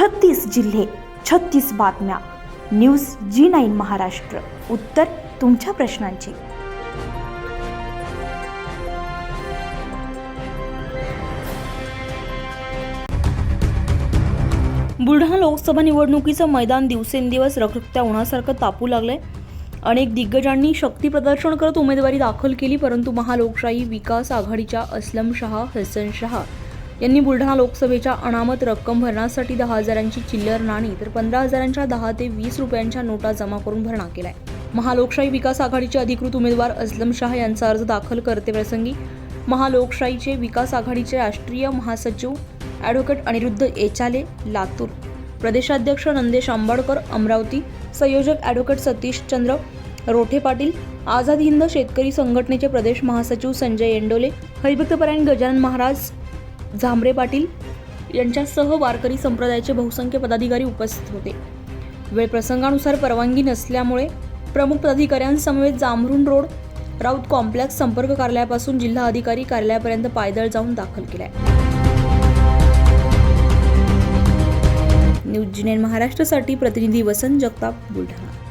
छत्तीस जिल्हे छत्तीस बातम्या. News G nine Maharashtra. उत्तर तुमच्या प्रश्नांची. बुलढाणा लोकसभा निवडणुकीचं मैदान दिवसेंदिवस रखरखत्या उन्हासारखं तापू लागलंय. अनेक दिग्गजांनी शक्ती प्रदर्शन करत उमेदवारी दाखल केली परंतु महालोकशाही विकास आघाडीच्या अस्लम शहा हसन शहा यांनी बुलढाणा लोकसभेच्या अनामत रक्कम भरण्यासाठी दहा हजारांची चिल्लर नाणी तर पंधरा हजारांच्या दहा ते वीस रुपयांच्या नोटा जमा करून भरणा केलाय. महालोकशाही विकास आघाडीचे अधिकृत उमेदवार असलम शाह यांचा अर्ज दाखल करते प्रसंगी महालोकशाहीचे विकास आघाडीचे राष्ट्रीय महासचिव ॲडव्होकेट अनिरुद्ध एचाले लातूर प्रदेशाध्यक्ष नंदेश आंबाडकर अमरावती संयोजक ॲडव्होकेट सतीश चंद्र रोठे पाटील आझाद हिंद शेतकरी संघटनेचे प्रदेश महासचिव संजय एंडोले हरिभक्तपरायण गजानन महाराज झांबरे पाटील यांच्यासह वारकरी संप्रदायाचे बहुसंख्य पदाधिकारी उपस्थित होते. वेळ प्रसंगानुसार परवानगी नसल्यामुळे प्रमुख पदाधिकाऱ्यांसमवेत जांभरुण रोड राऊत कॉम्प्लेक्स संपर्क कार्यालयापासून जिल्हा अधिकारी कार्यालयापर्यंत पायदळ जाऊन दाखल केलाय. न्यूज जिनेन महाराष्ट्रासाठी प्रतिनिधी वसंत जगताप बुलढाणा.